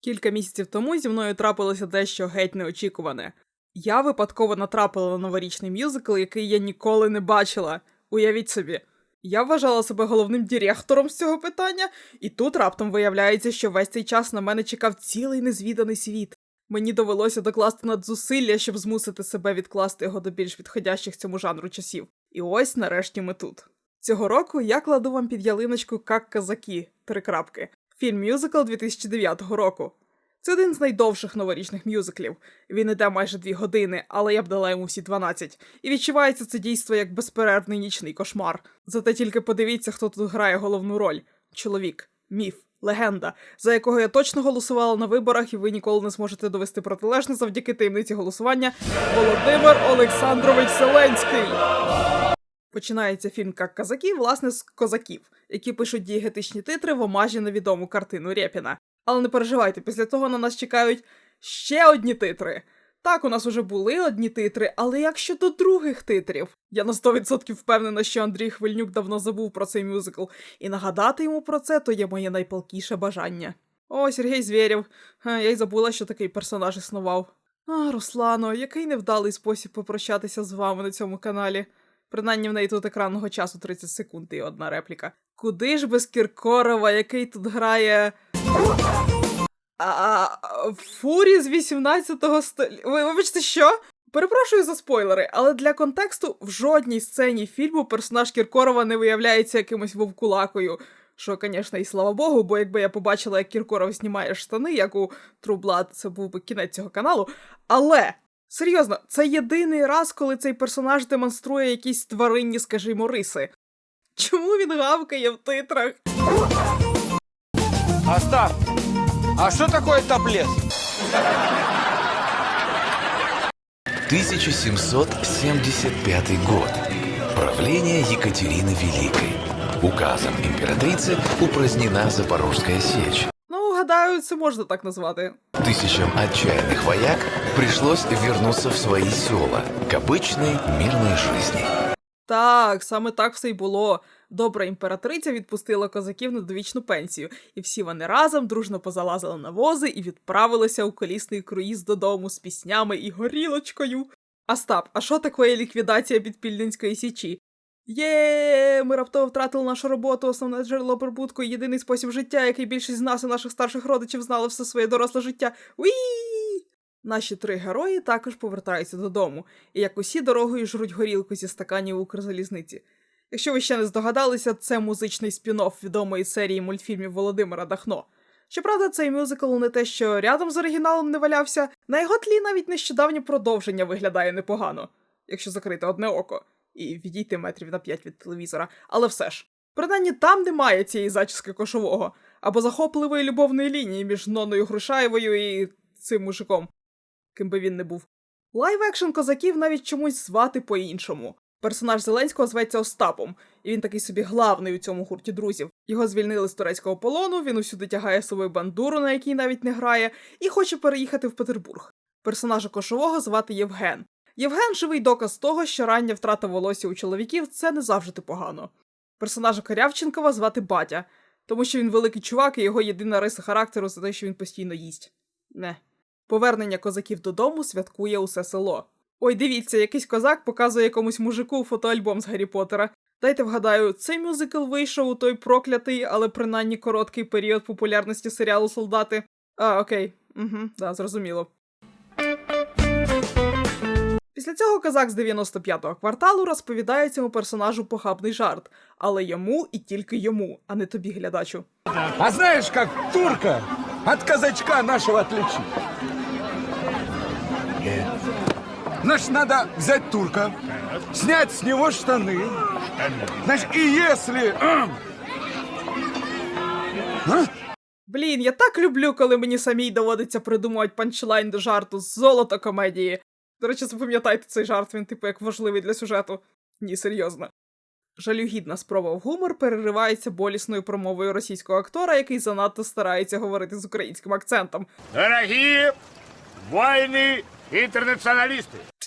Кілька місяців тому зі мною трапилося дещо геть неочікуване. Я випадково натрапила на новорічний мюзикл, який я ніколи не бачила. Уявіть собі. Я вважала себе головним директором з цього питання, і тут раптом виявляється, що весь цей час на мене чекав цілий незвіданий світ. Мені довелося докласти надзусилля, щоб змусити себе відкласти його до більш підходящих цьому жанру часів. І ось нарешті ми тут. Цього року я кладу вам під ялиночку «Как казаки. Три крапки. Фільм мюзикл 2009 року. Це один з найдовших новорічних мюзиклів. Він іде майже дві години, але я б дала йому всі 12. І відчувається це дійство як безперервний нічний кошмар. Зате тільки подивіться, хто тут грає головну роль: чоловік, міф, легенда, за якого я точно голосувала на виборах, і ви ніколи не зможете довести протилежне завдяки таємниці голосування. Володимир Олександрович Зеленський. Починається фільм «Как казаки, власне, з козаків, які пишуть дієгетичні титри в омажі на відому картину Рєпіна. Але не переживайте, після того на нас чекають ще одні титри. Так, у нас уже були одні титри, але як щодо других титрів? Я на 100% впевнена, що Андрій Хвильнюк давно забув про цей мюзикл, і нагадати йому про це то є моє найпалкіше бажання. О, Сергій Звєрєв. Я й забула, що такий персонаж існував. А, Руслано, який невдалий спосіб попрощатися з вами на цьому каналі. Принаймні в неї тут екранного часу 30 секунд і одна репліка. Куди ж без Кіркорова, який тут грає. А, Фурі з 18-го століття. Ви вибачте, що? Перепрошую за спойлери, але для контексту в жодній сцені фільму персонаж Кіркорова не виявляється якимось вовкулакою. Що, звісно, і слава Богу, бо якби я побачила, як Кіркоров знімає штани, як у Blood, це був би кінець цього каналу. Але серйозно, це єдиний раз, коли цей персонаж демонструє якісь тваринні, скажімо, риси. Чому він гавкає в титрах? Остап, а что такое топлес? 1775 год. Правление Екатерины Великой. Указом императрицы упразднена Запорожская сечь Ну, гадаю, це можна так назвати. Тысячам отчаянных вояк пришлось вернуться в свои села к обычной мирной жизни. Так, саме так все й було. Добра імператриця відпустила козаків на довічну пенсію, і всі вони разом дружно позалазили на вози і відправилися у колісний круїз додому з піснями і горілочкою. Астап, а що таке ліквідація підпільницької січі? Є, ми раптово втратили нашу роботу, основне джерело прибутку, єдиний спосіб життя, який більшість з нас і наших старших родичів знали все своє доросле життя. Уі! Наші три герої також повертаються додому, і як усі дорогою жруть горілку зі стаканів Укрзалізниці. Якщо ви ще не здогадалися, це музичний спін-офф відомої серії мультфільмів Володимира Дахно. Щоправда, цей мюзикл не те, що рядом з оригіналом не валявся, на його тлі навіть нещодавнє продовження виглядає непогано, якщо закрити одне око і відійти метрів на п'ять від телевізора, але все ж. Принаймні там немає цієї зачіски кошового або захопливої любовної лінії між Ноною Грушаєвою і цим мужиком, ким би він не був. Лайв екшн козаків навіть чомусь звати по-іншому. Персонаж Зеленського зветься Остапом, і він такий собі главний у цьому гурті друзів. Його звільнили з турецького полону, він усюди тягає з собою бандуру, на якій навіть не грає, і хоче переїхати в Петербург. Персонажа кошового звати Євген. Євген живий доказ того, що рання втрата волосся у чоловіків це не завжди погано. Персонажа Корявченкова звати Батя, тому що він великий чувак, і його єдина риса характеру це те, що він постійно їсть. Не. Повернення козаків додому святкує усе село. Ой, дивіться, якийсь козак показує якомусь мужику фотоальбом з Гаррі Поттера. Дайте вгадаю, цей мюзикл вийшов у той проклятий, але принаймні короткий період популярності серіалу Солдати. А, окей, угу, да, зрозуміло. Після цього козак з 95-го кварталу розповідає цьому персонажу похабний жарт, але йому і тільки йому, а не тобі, глядачу. А знаешь, как турка от казачка нашего отличить? Значит, надо взять турка, снять с него штаны. Значит, и если... Блін, я так люблю, коли мені самій доводиться придумувати панчлайн до жарту з золото комедії. До речі, запам'ятайте цей жарт, він типу як важливий для сюжету. Ні, серйозно. Жалюгідна спроба в гумор переривається болісною промовою російського актора, який занадто старається говорити з українським акцентом. Дорогі воїни інтернаціоналісти!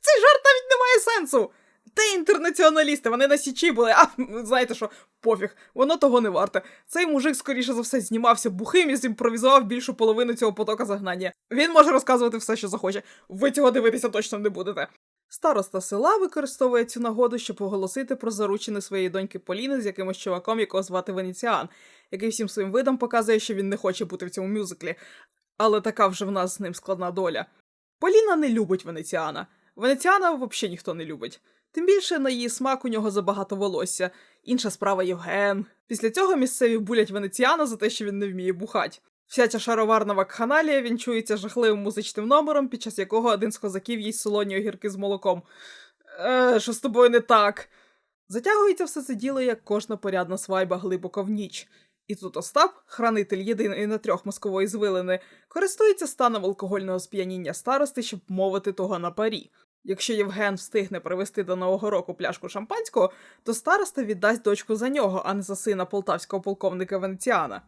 Цей жарт навіть не має сенсу. Та інтернаціоналісти, вони на січі були, а знаєте що, пофіг, воно того не варте. Цей мужик, скоріше за все, знімався бухим і зімпровізував більшу половину цього потока загнання. Він може розказувати все, що захоче. Ви цього дивитися точно не будете. Староста села використовує цю нагоду, щоб оголосити про заручини своєї доньки Поліни з якимось чуваком, якого звати Венеціан, який всім своїм видом показує, що він не хоче бути в цьому мюзиклі. Але така вже в нас з ним складна доля. Поліна не любить Венеціана. Венеціана взагалі ніхто не любить. Тим більше на її смак у нього забагато волосся. Інша справа Євген. Після цього місцеві булять Венеціана за те, що він не вміє бухать. Вся ця шароварна вакханалія вінчується жахливим музичним номером, під час якого один з козаків їсть солоні огірки з молоком. Е, що з тобою не так? Затягується все це діло, як кожна порядна свайба глибоко в ніч. І тут Остап, хранитель єдиної на трьох мозкової звилини, користується станом алкогольного сп'яніння старости, щоб мовити того на парі. Якщо Євген встигне привезти до нового року пляшку шампанського, то староста віддасть дочку за нього, а не за сина полтавського полковника Венеціана.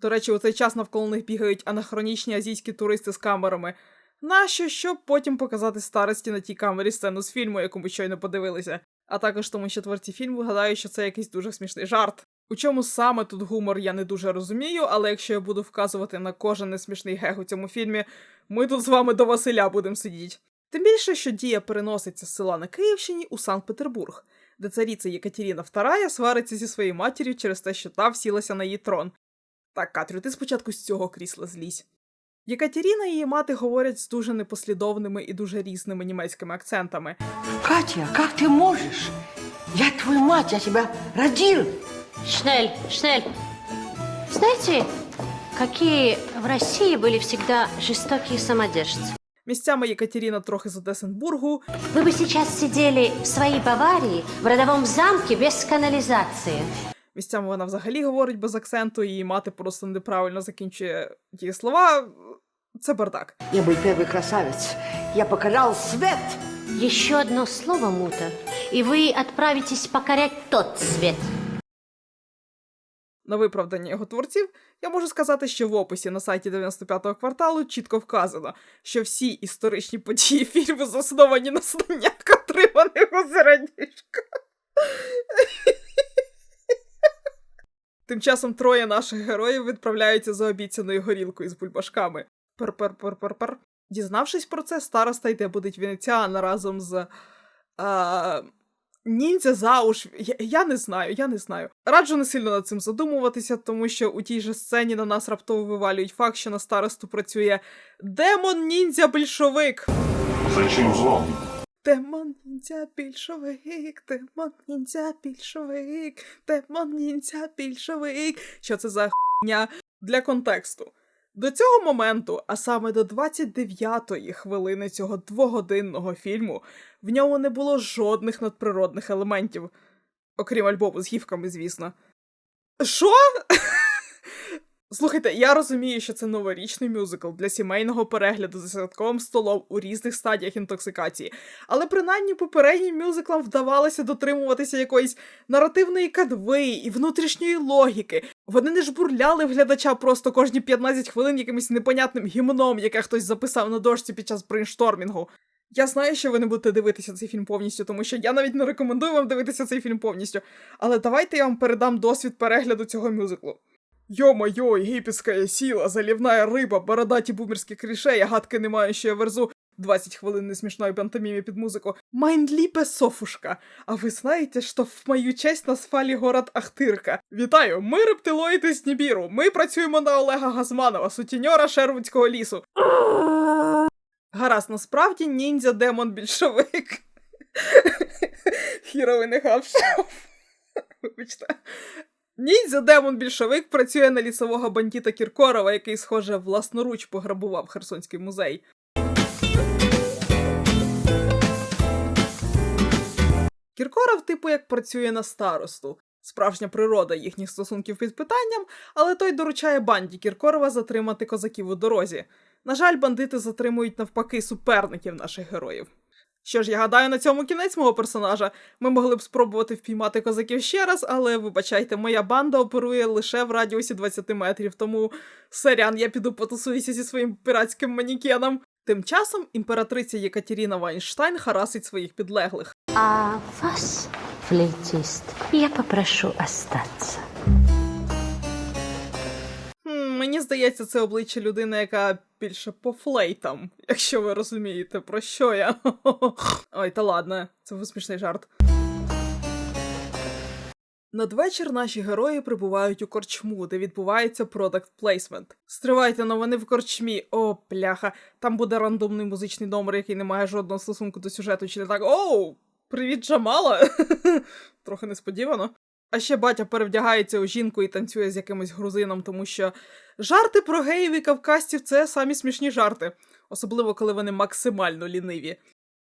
До речі, у цей час навколо них бігають анахронічні азійські туристи з камерами. Нащо, щоб потім показати старості на тій камері сцену з фільму, яку ми щойно подивилися. А також тому, що творці фільму гадають, що це якийсь дуже смішний жарт. У чому саме тут гумор, я не дуже розумію, але якщо я буду вказувати на кожен несмішний гег у цьому фільмі, ми тут з вами до Василя будемо сидіти. Тим більше, що дія переноситься з села на Київщині у Санкт-Петербург, де цариця Єкатеріна II свариться зі своєю матір'ю через те, що та всілася на її трон. Так, Катрю, ти спочатку з цього крісла злізь. Єкатеріна і її мати говорять з дуже непослідовними і дуже різними німецькими акцентами. Катя, как ты можешь? Я твою мать, я тебя родил. Шнель, Шнель. Знаете, какие в России были всегда жестокие самодержцы? Місцями Єкатеріна трохи з Одесенбургу, Вы бы сейчас сидели в своей Баварии, в родовом замке без канализации. місцями вона взагалі говорить без акценту, і її мати просто неправильно закінчує ті слова. Це бардак. Я был первый красавец. Я покорял свет. Еще одно слово, Мута, и вы отправитесь покорять тот свет. На виправдання його творців я можу сказати, що в описі на сайті 95-го кварталу чітко вказано, що всі історичні події фільму засновані на знаннях, отриманих у середнішка. Тим часом троє наших героїв відправляються за обіцяною горілкою з бульбашками. Пер-пер-пер-пер-пер. Дізнавшись про це, староста йде будить Венеціана разом з. А... Ніндзя Зауш, я, я не знаю, я не знаю. Раджу не сильно над цим задумуватися, тому що у тій же сцені на нас раптово вивалюють факт, що на старосту працює демон ніндзя більшовик. Зачем злом? Демон ніндзя більшовик, демон ніндзя більшовик, демон ніндзя більшовик. Що це за хуйня? Для контексту. До цього моменту, а саме до 29-ї хвилини цього двогодинного фільму, в ньому не було жодних надприродних елементів, окрім альбому з гівками, звісно. Що? Слухайте, я розумію, що це новорічний мюзикл для сімейного перегляду за святковим столом у різних стадіях інтоксикації, але принаймні попереднім мюзиклам вдавалося дотримуватися якоїсь наративної кадви і внутрішньої логіки. Вони не жбурляли в глядача просто кожні 15 хвилин якимось непонятним гімном, яке хтось записав на дошці під час брейнштормінгу. Я знаю, що ви не будете дивитися цей фільм повністю, тому що я навіть не рекомендую вам дивитися цей фільм повністю. Але давайте я вам передам досвід перегляду цього мюзиклу. Йо-моё, єгипетська сіла, залівна риба, бородаті бумерські кліше, я гадки не маю, що я верзу 20 хвилин несмішної пантомімі під музику. Майндліпе Софушка. А ви знаєте, що в мою честь на сфалі город Ахтирка? Вітаю! Ми рептилоїди з Нібіру. Ми працюємо на Олега Газманова, сутіньора Шервудського лісу. Гаразд, насправді ніндзя демон більшовик. Хіровий не гавшав. Вибачте. Ніндзя демон більшовик працює на лісового бандіта Кіркорова, який, схоже, власноруч пограбував Херсонський музей. Кіркоров, типу, як працює на старосту. Справжня природа їхніх стосунків під питанням, але той доручає банді Кіркорова затримати козаків у дорозі. На жаль, бандити затримують навпаки суперників наших героїв. Що ж, я гадаю, на цьому кінець мого персонажа. Ми могли б спробувати впіймати козаків ще раз, але вибачайте, моя банда оперує лише в радіусі 20 метрів, тому сорян, я піду потусуюся зі своїм піратським манікеном. Тим часом імператриця Єкатеріна Вайнштайн харасить своїх підлеглих. А вас, флейтист, я попрошу остаться. Хм, мені здається, це обличчя людини, яка більше по флейтам, якщо ви розумієте, про що я. Ой, та ладно, це був смішний жарт. Надвечір наші герої прибувають у корчму, де відбувається продакт плейсмент. Стривайте, но вони в корчмі. О, пляха. Там буде рандомний музичний номер, який не має жодного стосунку до сюжету, чи не так. Оу! Привіт, Джамала! Трохи несподівано. А ще батя перевдягається у жінку і танцює з якимось грузином, тому що жарти про геїв і кавказців це самі смішні жарти, особливо коли вони максимально ліниві.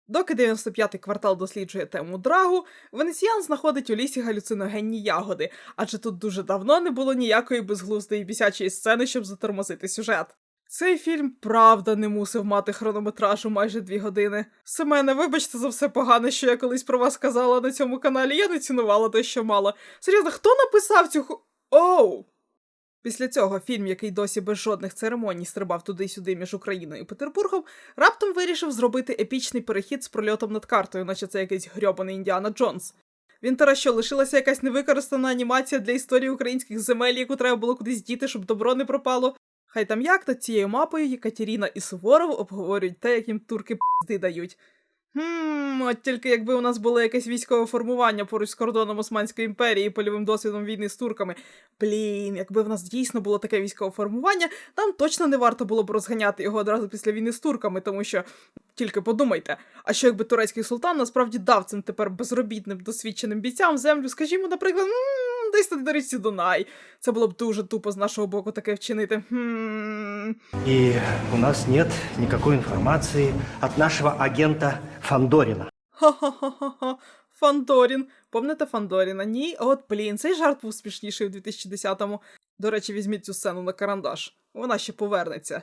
Доки 95-й квартал досліджує тему драгу, Венеціан знаходить у лісі галюциногенні ягоди, адже тут дуже давно не було ніякої безглуздої бісячої сцени, щоб затормозити сюжет. Цей фільм правда не мусив мати хронометражу майже дві години. Семене, вибачте за все погане, що я колись про вас казала на цьому каналі, я не цінувала те, що мало. Серйозно, хто написав цю ху... Оу! Після цього фільм, який досі без жодних церемоній стрибав туди-сюди між Україною і Петербургом, раптом вирішив зробити епічний перехід з прольотом над картою, наче це якийсь грьобаний Індіана Джонс. Він та що, лишилася якась невикористана анімація для історії українських земель, яку треба було кудись діти, щоб добро не пропало. Хай там як над цією мапою Єкатеріна і Суворов обговорюють те, як їм турки пизди дають. Хм, от тільки якби у нас було якесь військове формування поруч з кордоном Османської імперії і польовим досвідом війни з турками. Блін, якби в нас дійсно було таке військове формування, нам точно не варто було б розганяти його одразу після війни з турками, тому що тільки подумайте, а що якби турецький султан насправді дав цим тепер безробітним досвідченим бійцям землю, скажімо, наприклад, десь на річці Дунай. Це було б дуже тупо з нашого боку таке вчинити. Хм. И у нас нет никакой информации от нашего агента Фандорина. Ха-ха-ха-ха. Фандорін. Помните Фандоріна? Ні? От, блін, цей жарт був смішніший у 2010-му. До речі, візьміть цю сцену на карандаш. Вона ще повернеться.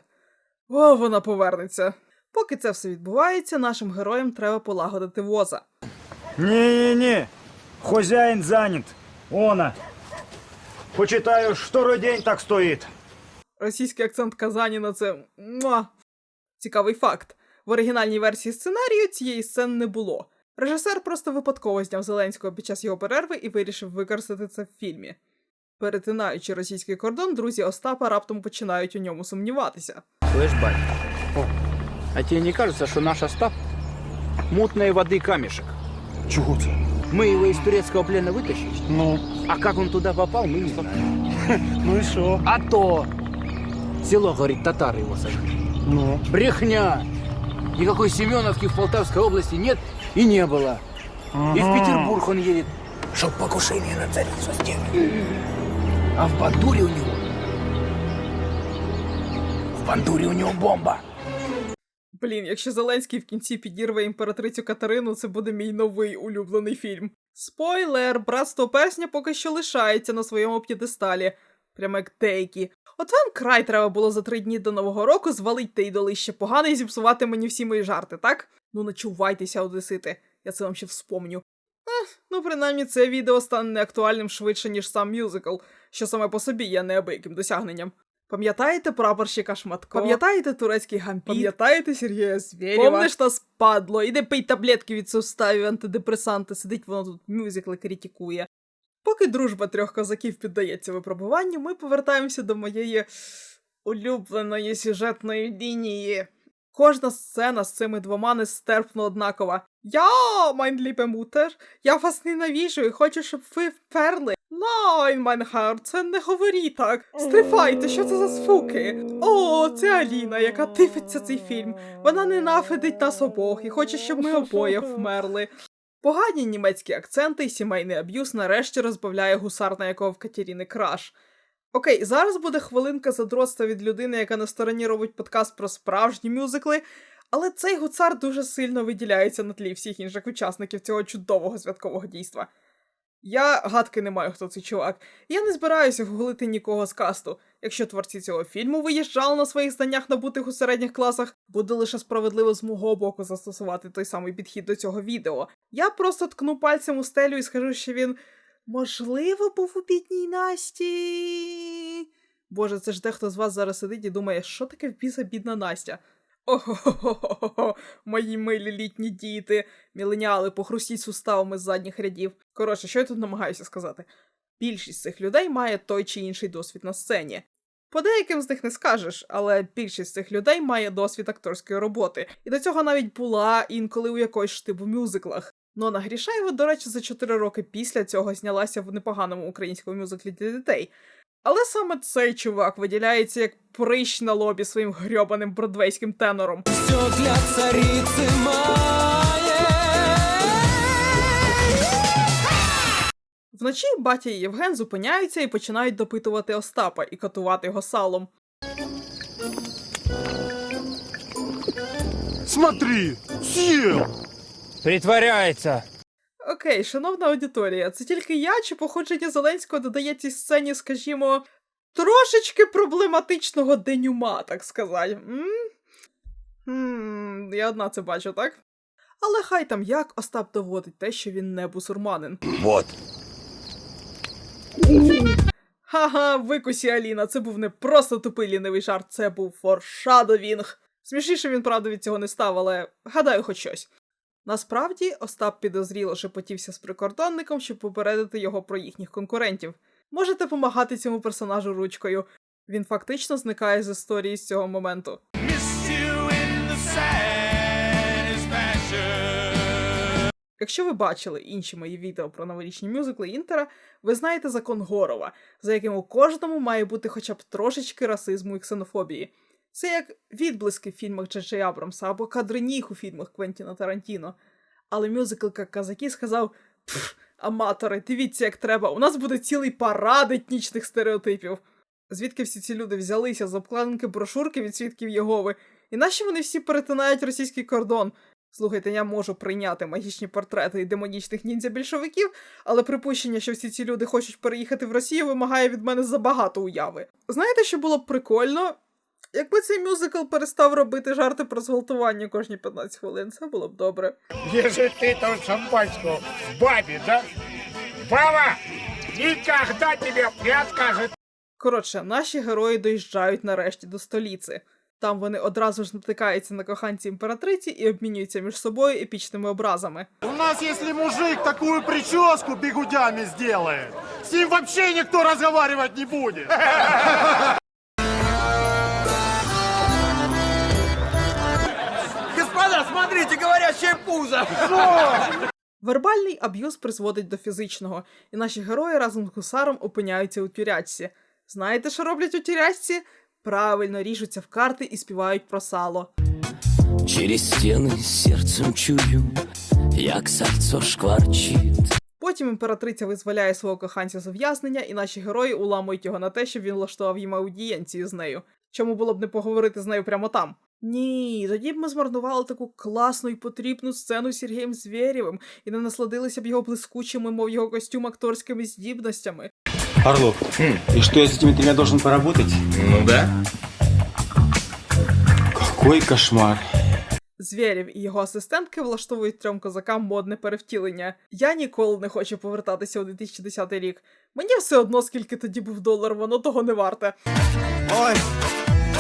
О, вона повернеться. Поки це все відбувається, нашим героям треба полагодити воза. Не-не-не, хозяин занят. Она. Почитаю, второй день так стоит. Російський акцент Казані на це. Муа. Цікавий факт. В оригінальній версії сценарію цієї сцени не було. Режисер просто випадково зняв Зеленського під час його перерви і вирішив використати це в фільмі. Перетинаючи російський кордон, друзі Остапа раптом починають у ньому сумніватися. Слышь, бать, а тебе не кажется, что наш Остап мутной воды камешек? Чего ты? Мы его из турецкого плена вытащили, Ну, а как он туда попал, мы не знаем. ну и что? А то село, говорит, татары его сожгли. Ну, Брехня! Никакой Семеновки в Полтавской области нет и не было. И в Петербург он едет, чтоб покушение на царицу сделать. А в Бандуре у него... В Бандуре у него бомба. Блін, якщо Зеленський в кінці підірве імператрицю Катерину, це буде мій новий улюблений фільм. Спойлер, братство персня поки що лишається на своєму п'єдесталі, прямо як деякі. От вам край треба було за три дні до Нового року звалить те ідолище погане і зіпсувати мені всі мої жарти, так? Ну начувайтеся, одесити, я це вам ще вспомню. Ех, ну принаймні це відео стане неактуальним швидше, ніж сам мюзикл, що саме по собі є неабияким досягненням. Пам'ятаєте прапорщика Шматко? Пам'ятаєте турецький гампіт? Пам'ятаєте Сергія Звєрєва? Помниш нас падло? Іди пий таблетки від суставів, антидепресанти, сидить воно тут мюзикли критикує. Поки дружба трьох козаків піддається випробуванню, ми повертаємося до моєї улюбленої сюжетної лінії. Кожна сцена з цими двома нестерпно однакова. Я, liebe Mutter, я вас ненавіжу і хочу, щоб ви вперли. Nein, mein це не говорі так. Стривайте, що це за звуки? О, це Аліна, яка дивиться цей фільм. Вона ненавидить нас обох і хоче, щоб ми обоє вмерли. Погані німецькі акценти і сімейний аб'юз нарешті розбавляє гусар, на якого в Катеріни краш. Окей, зараз буде хвилинка задротства від людини, яка на стороні робить подкаст про справжні мюзикли, але цей гуцар дуже сильно виділяється на тлі всіх інших учасників цього чудового святкового дійства. Я гадки не маю, хто цей чувак. Я не збираюся гуглити нікого з касту. Якщо творці цього фільму виїжджали на своїх знаннях набутих у середніх класах, буде лише справедливо з мого боку застосувати той самий підхід до цього відео. Я просто ткну пальцем у стелю і скажу, що він можливо був у бідній Насті. Боже, це ж дехто з вас зараз сидить і думає, що таке біса бідна Настя. Ого, мої милі літні діти, міленіали, похрустіть суставами з задніх рядів. Коротше, що я тут намагаюся сказати? Більшість цих людей має той чи інший досвід на сцені. По деяким з них не скажеш, але більшість цих людей має досвід акторської роботи, і до цього навіть була інколи у якоїсь штибу мюзиклах. Нона Грішаєва, до речі, за 4 роки після цього знялася в непоганому українському мюзиклі для дітей. Але саме цей чувак виділяється як прищ на лобі своїм грьобаним бродвейським тенором. Все для цариці має. Вночі батя і Євген зупиняються і починають допитувати Остапа і катувати його салом. Смотри, съел. Притворяется. Окей, шановна аудиторія, це тільки я чи походження Зеленського додає цій сцені, скажімо, трошечки проблематичного денюма, так сказати. М? Я одна це бачу, так? Але хай там як Остап доводить те, що він не бусурманин. Вот. Ха-ха, викусі Аліна, це був не просто тупий лінивий жарт, це був форшадовінг. Смішніше він, правда, від цього не став, але гадаю, хоч щось. Насправді, Остап підозріло шепотівся з прикордонником, щоб попередити його про їхніх конкурентів. Можете помагати цьому персонажу ручкою. Він фактично зникає з історії з цього моменту. Якщо ви бачили інші мої відео про новорічні мюзикли Інтера, ви знаєте закон Горова, за яким у кожному має бути хоча б трошечки расизму і ксенофобії. Це як відблиски в фільмах Джей Абрамса або кадри ніг у фільмах Квентіна Тарантіно. Але мюзикл казаки сказав: аматори, дивіться, як треба, у нас буде цілий парад етнічних стереотипів. Звідки всі ці люди взялися з обкладинки брошурки від свідків Єгови, і нащо вони всі перетинають російський кордон? Слухайте, я можу прийняти магічні портрети і демонічних ніндзя-більшовиків, але припущення, що всі ці люди хочуть переїхати в Росію, вимагає від мене забагато уяви. Знаєте, що було б прикольно? Якби цей мюзикл перестав робити жарти про зґвалтування кожні 15 хвилин, це було б добре. Ежели ты там шампанского бабе, да? Баба никогда тебе не откажет. Коротше, наші герої доїжджають нарешті до столиці. Там вони одразу ж натикаються на коханці імператриці і обмінюються між собою епічними образами. У нас, если мужик такую прическу бегудями сделает, с ним вообще никто разговаривать не будет. смотрите, говорящее пузо. Вербальний аб'юз призводить до фізичного, і наші герої разом з гусаром опиняються у тюрячці. Знаєте, що роблять у тюрячці? Правильно ріжуться в карти і співають про сало. Через стены сердцем чую, як серце шкварчить. Потім імператриця визволяє свого коханця з ув'язнення, і наші герої уламують його на те, щоб він влаштував їм аудієнцію з нею. Чому було б не поговорити з нею прямо там? Ні, тоді б ми змарнували таку класну і потрібну сцену з Сергієм Звєрєвим і не насладилися б його блискучими, мов його костюм акторськими здібностями. Орлов, и что я с этими тремя должен поработать? Ну да. Какой кошмар. Звєрєв і його асистентки влаштовують трьом козакам модне перевтілення. Я ніколи не хочу повертатися у 2010 рік. Мені все одно, скільки тоді був долар, воно того не варте. Ой,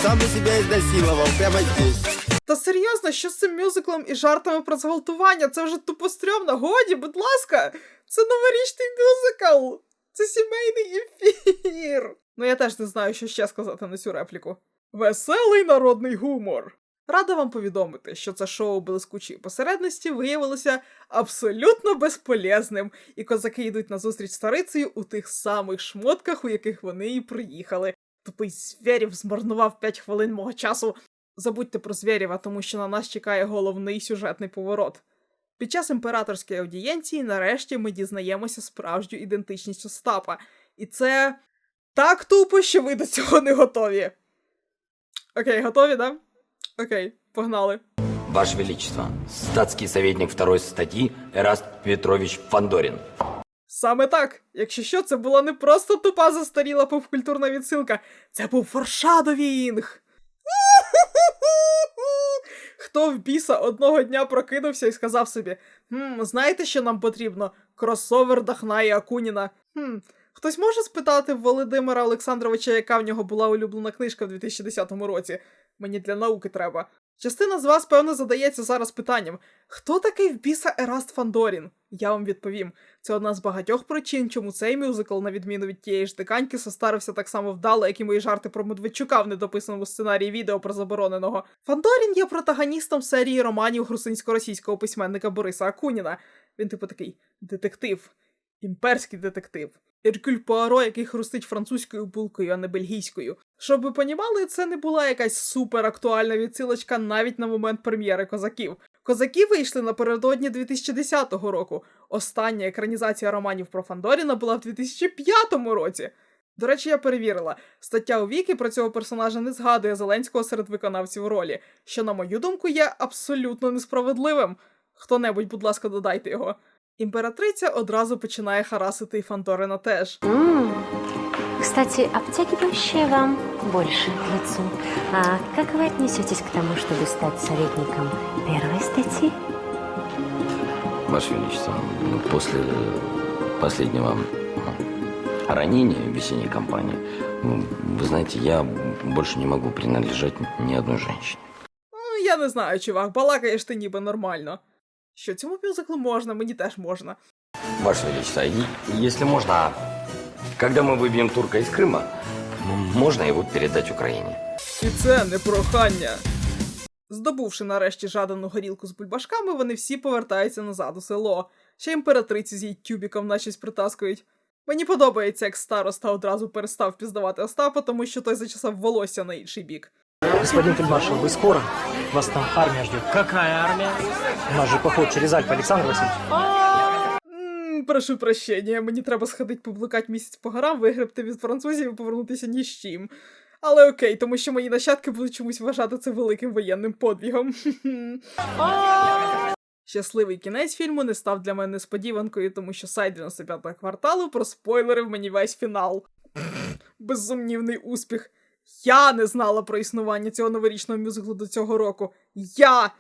сам себя изнасиловал прямо здесь. Та серйозно, що з цим мюзиклом і жартами про зґвалтування? Це вже тупо стрьомно. Годі, будь ласка, це новорічний мюзикл. Це сімейний ефір. Ну я теж не знаю, що ще сказати на цю репліку. Веселий народний гумор. Рада вам повідомити, що це шоу блискучої посередності виявилося абсолютно безполезним, і козаки йдуть на зустріч старицею у тих самих шмотках, у яких вони і приїхали. Тупий звірів змарнував 5 хвилин мого часу. Забудьте про Звєрєва, тому що на нас чекає головний сюжетний поворот. Під час імператорської аудієнції нарешті ми дізнаємося справжню ідентичність Остапа. І це так тупо, що ви до цього не готові. Окей, готові, да? Окей, погнали. Ваше Величество, статский советник второй статьи Эраст Петрович Фандорин. Саме так. Якщо що, це була не просто тупа застаріла попкультурна відсилка, це був форшадовінг. Хто в біса одного дня прокинувся і сказав собі: хм, знаєте, що нам потрібно? Кросовер Дахна і Акуніна. Хм, хтось може спитати Володимира Олександровича, яка в нього була улюблена книжка в 2010 році? Мені для науки треба. Частина з вас, певно, задається зараз питанням: хто такий в біса Ераст Фандорін? Я вам відповім. Це одна з багатьох причин, чому цей мюзикл, на відміну від тієї ж диканьки, состарився так само вдало, як і мої жарти про Медведчука в недописаному сценарії відео про забороненого. Фандорін є протагоністом серії романів грузинсько-російського письменника Бориса Акуніна. Він, типу, такий детектив, імперський детектив. Еркюль Пуаро, який хрустить французькою булкою, а не бельгійською. Щоб ви понімали, це не була якась суперактуальна відсилочка навіть на момент прем'єри козаків. Козаки вийшли напередодні 2010 року. Остання екранізація романів про Фандоріна була в 2005 році. До речі, я перевірила. Стаття у Вікі про цього персонажа не згадує Зеленського серед виконавців ролі, що, на мою думку, є абсолютно несправедливим. Хто-небудь, будь ласка, додайте його. Імператриця одразу починає харасити і Фандорина теж. М. Кстати, обтягивающее вам больше к лицу. А как вы отнесетесь к тому, чтобы стать советником первой статьи? Ваше Величество, ну, после э, последнего э, ранения в весенней кампании, ну, вы знаете, я больше не могу принадлежать ни одной женщине. Ну, я не знаю, чувак, балакаєш ти ніби нормально. Що цьому мюзиклу можна, мені теж можна. Ваше Величество, и- если можно, а когда мы выбьем турка из Крыма, м- можно его передать Украине. І це не прохання. Здобувши нарешті жадану горілку з бульбашками, вони всі повертаються назад у село. Ще імператрицю з її тюбіком на щось притаскують. Мені подобається, як староста одразу перестав пізнавати Остапа, тому що той зачесав волосся на інший бік. Господин фельдмаршал, вы скоро? Вас там армия ждет. Какая армия? У нас же поход через Альпы, Александр Васильевич. М, Прошу прощення, мені треба сходити поблукати місяць по горам, вигребти від французів і повернутися ні з чим. Але окей, тому що мої нащадки будуть чомусь вважати це великим воєнним подвігом. Щасливий кінець фільму не став для мене несподіванкою, тому що сайт 95-го кварталу проспойлерив мені весь фінал. Безсумнівний успіх. Я не знала про існування цього новорічного мюзиклу до цього року. Я!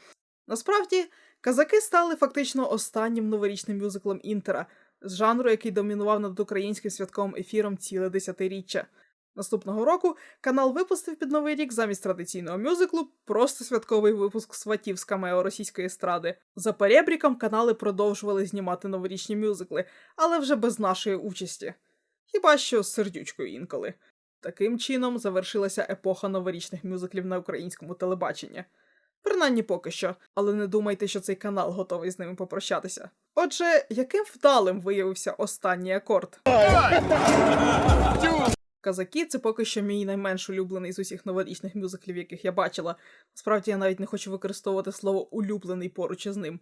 Насправді, казаки стали фактично останнім новорічним мюзиклом Інтера з жанру, який домінував над українським святковим ефіром ціле десятиріччя. Наступного року канал випустив під новий рік замість традиційного мюзиклу просто святковий випуск сватів з камео російської естради. За перебріком канали продовжували знімати новорічні мюзикли, але вже без нашої участі. Хіба що з сердючкою інколи. Таким чином завершилася епоха новорічних мюзиклів на українському телебаченні. Принаймні поки що, але не думайте, що цей канал готовий з ними попрощатися. Отже, яким вдалим виявився останній акорд? Казаки це поки що мій найменш улюблений з усіх новорічних мюзиклів, яких я бачила. Справді я навіть не хочу використовувати слово улюблений поруч із ним.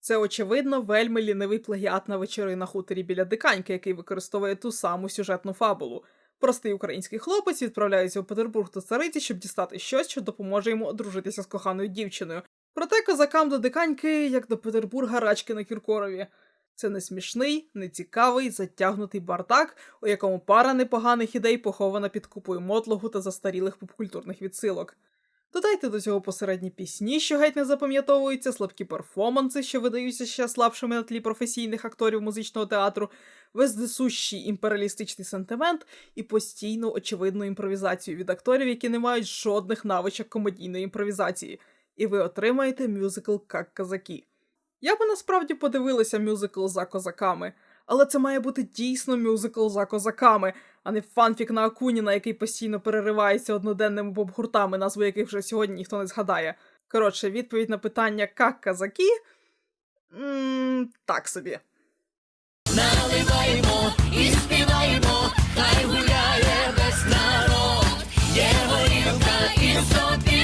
Це, очевидно, вельми лінивий плагіат на вечори на хуторі біля диканьки, який використовує ту саму сюжетну фабулу. Простий український хлопець відправляється у Петербург до цариці, щоб дістати щось, що допоможе йому одружитися з коханою дівчиною. Проте козакам до диканьки, як до Петербурга, рачки на Кіркорові. Це не смішний, не цікавий, затягнутий бардак, у якому пара непоганих ідей похована під купою мотлогу та застарілих попкультурних відсилок. Додайте до цього посередні пісні, що геть не запам'ятовуються, слабкі перформанси, що видаються ще слабшими на тлі професійних акторів музичного театру, вездесущий імперіалістичний сентимент і постійну очевидну імпровізацію від акторів, які не мають жодних навичок комедійної імпровізації. І ви отримаєте мюзикл «Как казаки. Я би насправді подивилася мюзикл за козаками, але це має бути дійсно мюзикл за козаками, а не фанфік на Акуніна, який постійно переривається одноденними боб-гуртами, назву яких вже сьогодні ніхто не згадає. Коротше, відповідь на питання «Как казаки? м так собі. Наливаємо і співаємо, хай гуляє весь народ, є горілка і сот